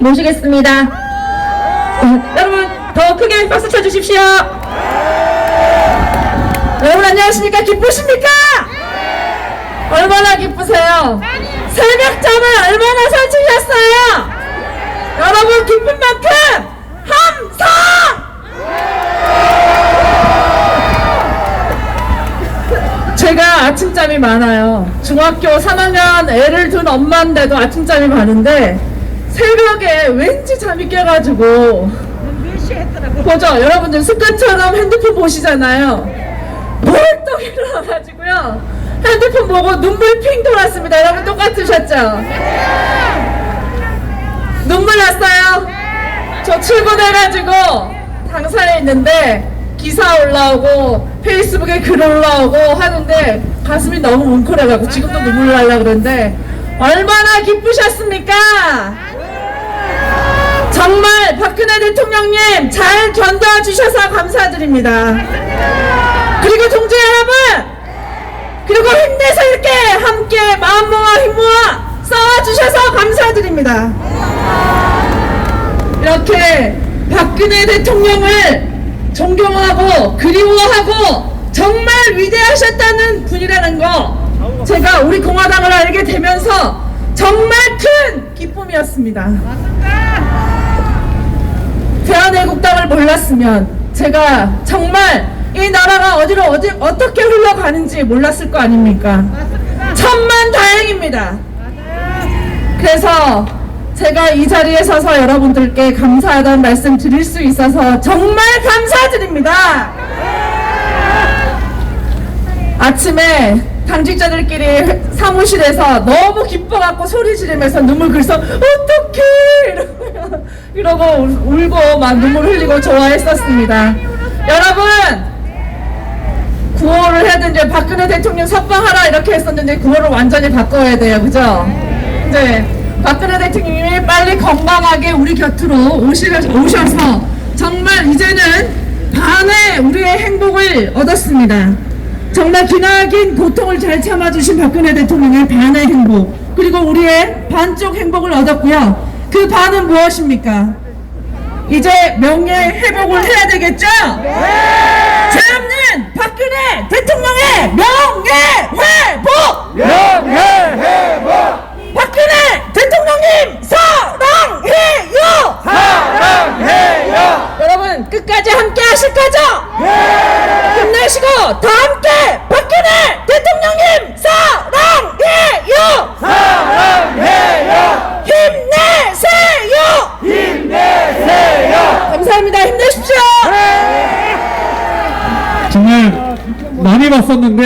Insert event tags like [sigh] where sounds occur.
모시겠습니다. 어, 여러분 더 크게 박수 쳐주십시오. 여러분 안녕하십니까? 기쁘십니까? 얼마나 기쁘세요? 새벽잠을 얼마나 설치셨어요? 여러분 기쁜 만큼 함성! 제가 아침잠이 많아요. 중학교 3학년 애를 둔 엄마인데도 아침잠이 많은데 새벽에 왠지 잠이 깨가지고 보죠. 여러분들 습관처럼 핸드폰 보시잖아요. 벌떡 일어나가지고요. 핸드폰 보고 눈물 핑 돌았습니다. 여러분 똑같으셨죠? 눈물 났어요? 저 출근해가지고 당사에 있는데 기사 올라오고 페이스북에 글 올라오고 하는데 가슴이 너무 뭉클해가지고 지금도 눈물 날라 그러는데 얼마나 기쁘셨습니까? 박근혜 대통령님 잘 견뎌주셔서 감사드립니다. 그리고 동지 여러분, 그리고 힘내서 이렇게 함께 마음 모아 힘 모아 싸워주셔서 감사드립니다. 이렇게 박근혜 대통령을 존경하고 그리워하고 정말 위대하셨다는 분이라는 거 제가 우리 공화당을 알게 되면서 정말 큰 기쁨이었습니다. 대한애국당을 몰랐으면 제가 정말 이 나라가 어디로 어디 어떻게 흘러가는지 몰랐을 거 아닙니까? 천만 다행입니다. 그래서 제가 이 자리에 서서 여러분들께 감사하다는 말씀 드릴 수 있어서 정말 감사드립니다. 아침에 당직자들끼리 사무실에서 너무 기뻐갖고 소리 지르면서 눈물 글썽 어떡해 이러고, [laughs] 이러고 울- 울고 막 눈물 흘리고 좋아했었습니다. 여러분 구호를 해야 되는데 박근혜 대통령 석방하라 이렇게 했었는데 구호를 완전히 바꿔야 돼요 그죠? 이제 박근혜 대통령이 빨리 건강하게 우리 곁으로 오셔서 정말 이제는 반의 우리의 행복을 얻었습니다 정말 기나긴 고통을 잘 참아주신 박근혜 대통령의 반의 행복 그리고 우리의 반쪽 행복을 얻었고요 그 반은 무엇입니까? 이제 명예 회복을 해야 되겠죠? 제 없는 박근혜 대통령의 명예 회복! 명예 회복 박근혜 대통령님 사랑해요! 사랑해요 여러분 끝까지 함께 하실 거죠? 네 힘내시고 다 함께 박근혜 대통령님 사랑해요! 사랑해요 힘내세요! 감사합니다. 힘내십시오. 정말 많이 봤었는데